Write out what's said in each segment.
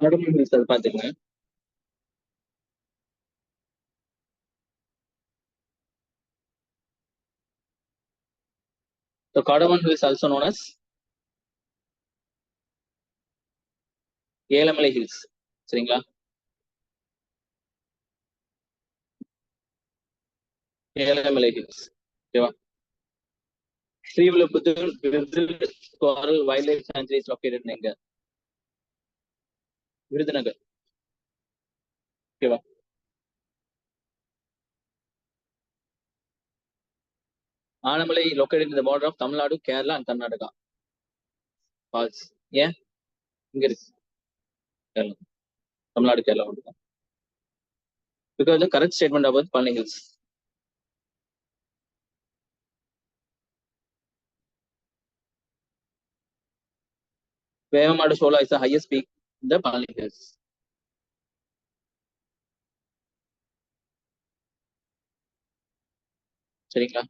Kadamban hills அது பாத்துக்கங்க So Cardamom Hill is also known as Elamalai hills சரிங்களா? Elamalai hills ஓகேவா ஸ்ரீவில்லிபுத்தூர் கோரல் வைல்ட் லைஃப் சான்ச்சுரிஸ் லொக்கேட்டட் எங்க விருதுநகர். ஓகேவா? ஆனமலை லொக்கேட்டட் இந்த border of Tamil Nadu Kerala and Karnataka. Falls ஏன்? இங்க இருக்கு. கேரளா. தமிழ்நாடு கேரளா மட்டும் because the correct statement about Palani hills Vembadi Shola is the highest peak இந்த பழனி ஹில்ஸ் சரிங்களா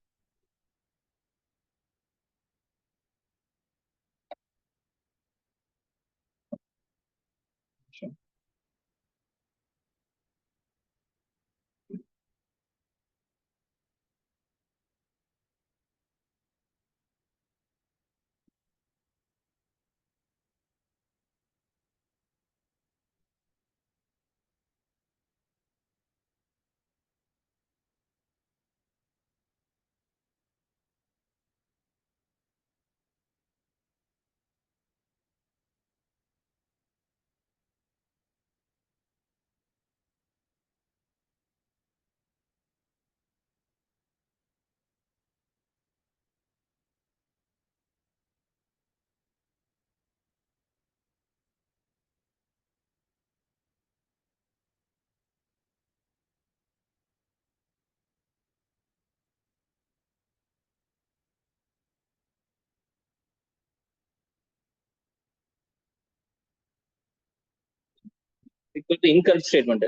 ஈக்குவல் டு இன்கம் ஸ்டேட்மெண்ட்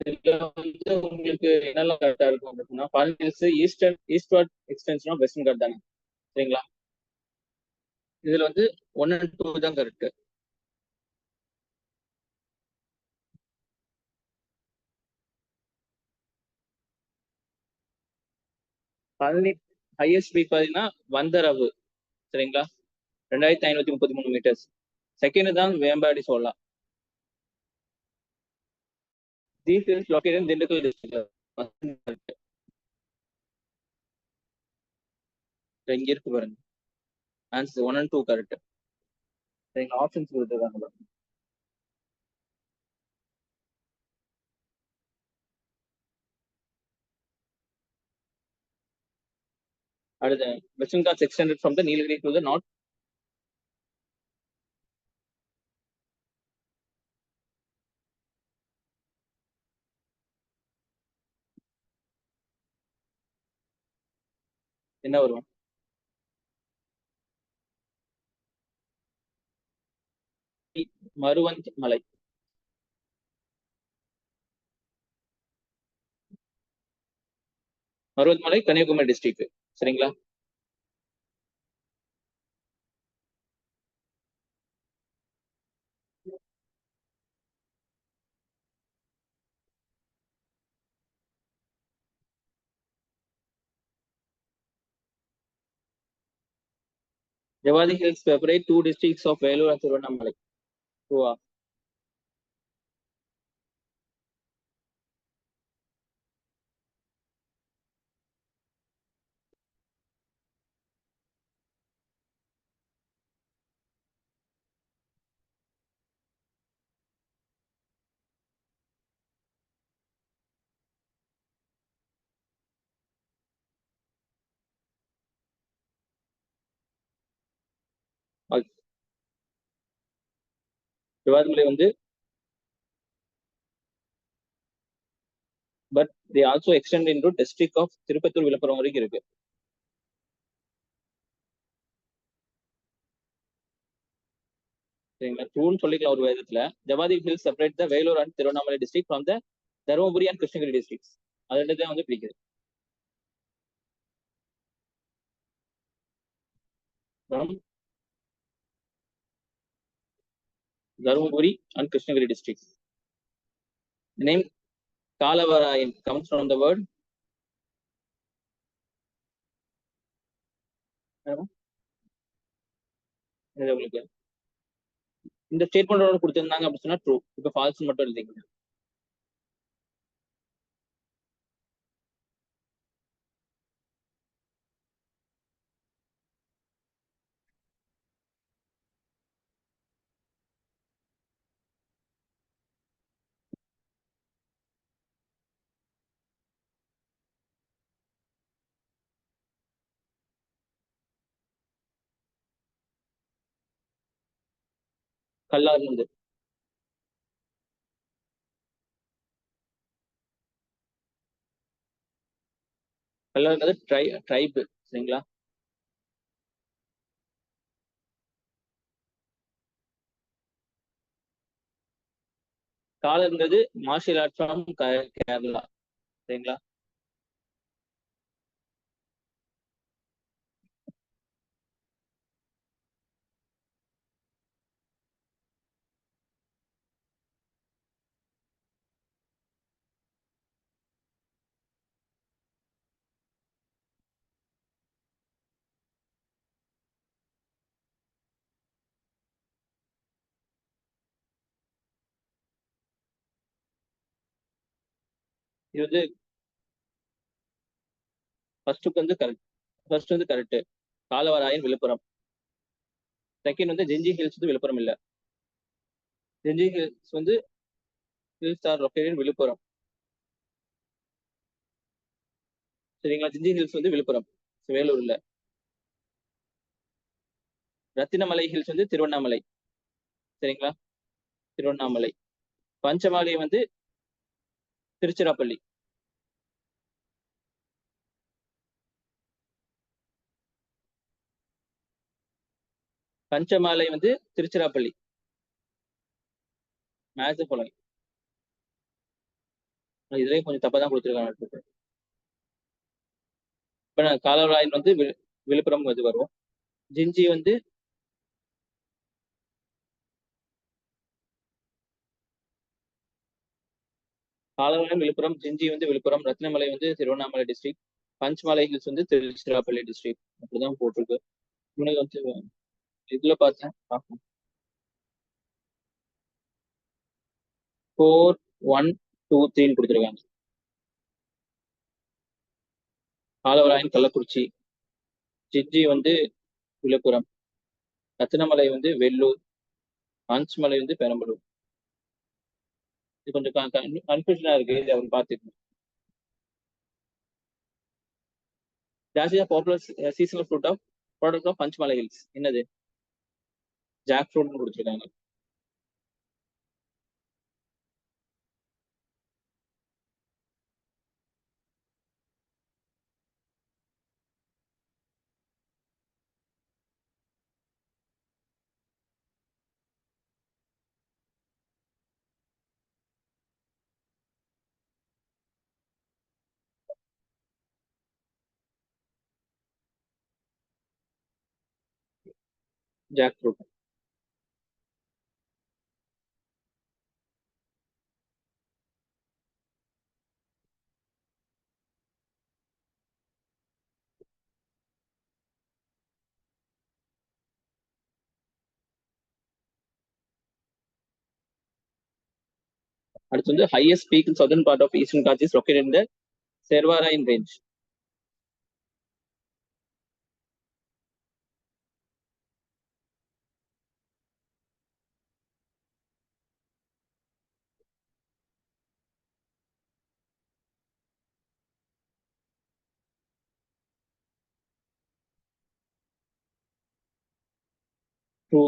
இதுல வந்து உங்களுக்கு என்னெல்லாம் கரெக்டா இருக்கும் அப்படின்னா politics eastern eastward extension western card தானே? சரிங்களா? இதுல வந்து ஒன் அண்ட் டூ தான் கரெக்ட் பழனி ஹையஸ்ட் பீக் பாத்தீங்கன்னா வந்தரவு சரிங்களா? ரெண்டாயிரத்தி ஐநூத்தி முப்பத்தி மூணு மீட்டர்ஸ் செகண்ட் தான் வேம்பாடி சொல்லலாம். These is locate Dindigul district இங்க இருக்கு பாருங்க. Answer one and two correct சரிங்க ஆப்ஷன்ஸ் கொடுத்துருக்காங்க பாருங்க. அடுத்து western ghats extended from the Nilgiri to the north என்ன வரும்? மருவந்தி மலை. மருவத் மலை கன்னியாகுமரி டிஸ்ட்ரிக்ட் சரிங்களா? Jawadi Hills separate two districts of Vellore and Tiruvannamalai. Goa. விவாதங்களை வந்து but they also extend in to district of Tiruppattur Villupuram வரைக்கும் இருக்கு. சரிங்களா? டூன்னு சொல்லிக்கலாம் ஒரு விதத்துல. Javadi hill separate the Vellore and Tiruvannamalai district from the Dharmapuri and Krishnagiri districts அது ரெண்டு தான் வந்து பிடிக்குது. from Dharmaburi and Krishnagiri district. The name Kalavarayan comes from the word இது உங்களுக்கு இந்த ஸ்டேட்மெண்டோட கொடுத்திருந்தாங்க அப்படி சொன்னா ட்ரூ இப்ப ஃபால்ஸ் மட்டும் கல்லா இருந்தது. வந்து ட்ரை ட்ரைபு சரிங்களா? காலர்ன்றது மார்ஷியல் ஆர்ட் ஃப்ரம் கேரளா சரிங்களா? இது வந்து ஃபர்ஸ்ட்டுக்கு வந்து கரெக்ட் ஃபர்ஸ்ட் வந்து கரெக்ட் காலவராயன் விழுப்புரம். செகண்ட் வந்து ஜெஞ்சி ஹில்ஸ் வந்து விழுப்புரம் இல்ல. ஜெஞ்சி ஹில்ஸ் வந்து ஹில்ஸ் ஆர் லொக்கேட்டட் விழுப்புரம். சரிங்களா? ஜிஞ்சி ஹில்ஸ் வந்து விழுப்புரம். வேலூர்ல ரத்தினமலை ஹில்ஸ் வந்து திருவண்ணாமலை. சரிங்களா? திருவண்ணாமலை. பஞ்சமாலை வந்து திருச்சிராப்பள்ளி. பஞ்சமாலை வந்து திருச்சிராப்பள்ளி. மேட்ச் போல இதுலயும் கொஞ்சம் தப்பா தான் கொடுத்துருக்காங்க இப்ப நான் காலராயன் வந்து விழுப்புரம் வந்து வருவோம். ஜிஞ்சி வந்து காலராயன் விழுப்புரம் ஜிஞ்சி வந்து விழுப்புரம் ரத்னமலை வந்து திருவண்ணாமலை டிஸ்ட்ரிக்ட் பஞ்ச்மலை ஹில்ஸ் வந்து திருச்சிராப்பள்ளி டிஸ்ட்ரிக்ட் அப்படிதான் போட்டிருக்கு. உனக்கு வந்து இதுல பார்த்தேன். பார்ப்போம். ஃபோர் ஒன் டூ த்ரீன்னு கொடுத்துருக்காங்க. காலவராயன் கள்ளக்குறிச்சி. ஜிஜி வந்து விழுப்புரம். ரத்தினமலை வந்து வெள்ளூர். பஞ்ச்மலை வந்து பெரம்பலூர். இது கொஞ்சம் கன்ஃபியூஷனா இருக்கு. இது அவர் பார்த்துக்கணும் ஜாஸ்தியா popular seasonal fruit of product of Panchamalai hills என்னது? ஜாக் ஃப்ரூட்னு கொடுத்துருக்காங்க. ஜாக் அடுத்து வந்து highest peak in southern part of Eastern Ghats is located in the Shevaroy range through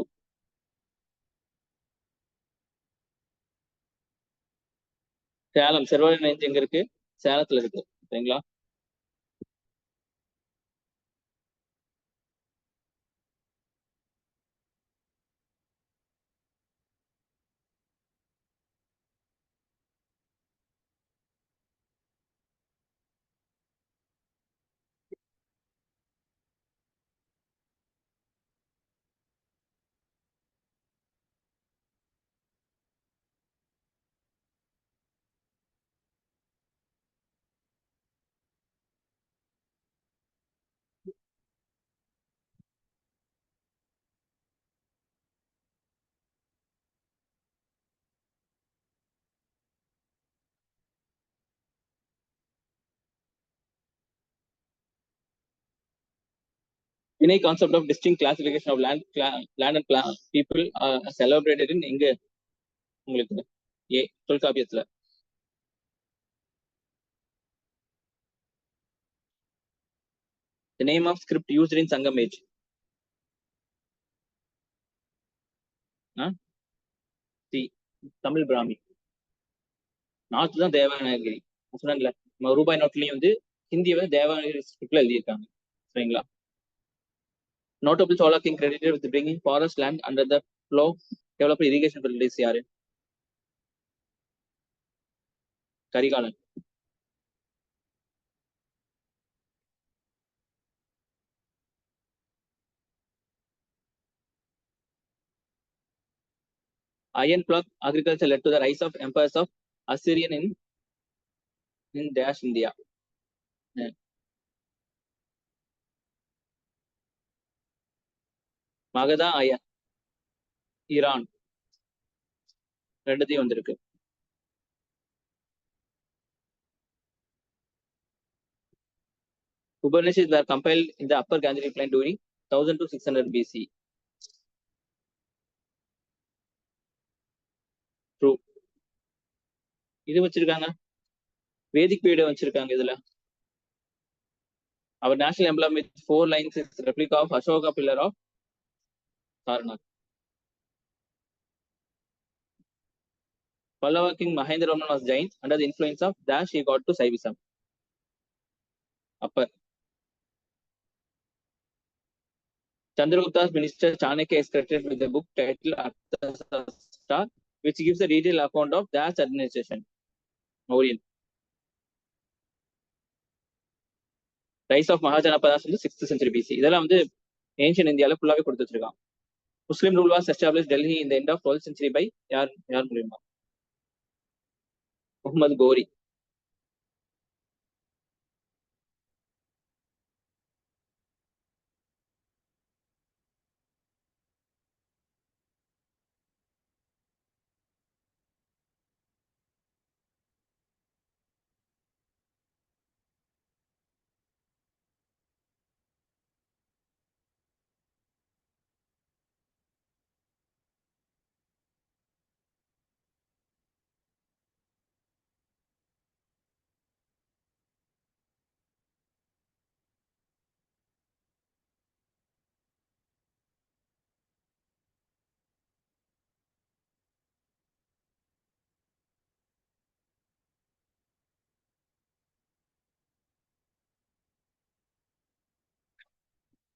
Salem Shevaroy range எங்க இருக்கு? சேலத்துல இருக்கு. சரிங்களா? Thinai concept of distinct classification of land land and plan people celebrated எங்க? உங்களுக்கு? ஏ தொல்காப்பியத்துல. The name of script used in Sangam age. Huh? See, Tamil Brahmi. North தான் தேவநாயகிரி நான் ரூபாய் நோட்லயும் வந்து ஹிந்தியை வந்து தேவநாயகிரி ஸ்கிரிப்ட்ல எழுதியிருக்காங்க. சரிங்களா? Notable Chola king credited with bringing forest land under the flow develop irrigation facilities யாரு Karikalan iron plug agriculture led to the rise of empires of Assyrian in in dash India. Yeah. Magadha அய Iran ரெண்டுத்தையும் வந்திருக்கு Upanishads were compiled in the upper Ganges plain during 1000 to 600 BC. True. இது வச்சிருக்காங்க வேதிக் period வச்சிருக்காங்க இதுல அவர் national employment four lines is replica of Ashoka pillar of Sarnath Pallava king Mahendravarman was Jain under the influence of Dash he got to Saivism. Upper. Chandragupta's minister Chanakya is credited with the book titled Arthashastra, which gives a detailed account of Dash administration. Mauryan. Rise of Mahajanapadas வந்து sixth century PC இதெல்லாம் வந்து ancient இந்தியாவில் ஃபுல்லாவே கொடுத்து வச்சிருக்கான் Muslim rule was established Delhi in the end of 12th century by Yar Yar Murimma. Muhammad Ghori.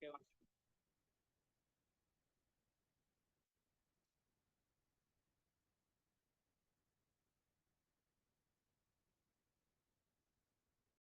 que va a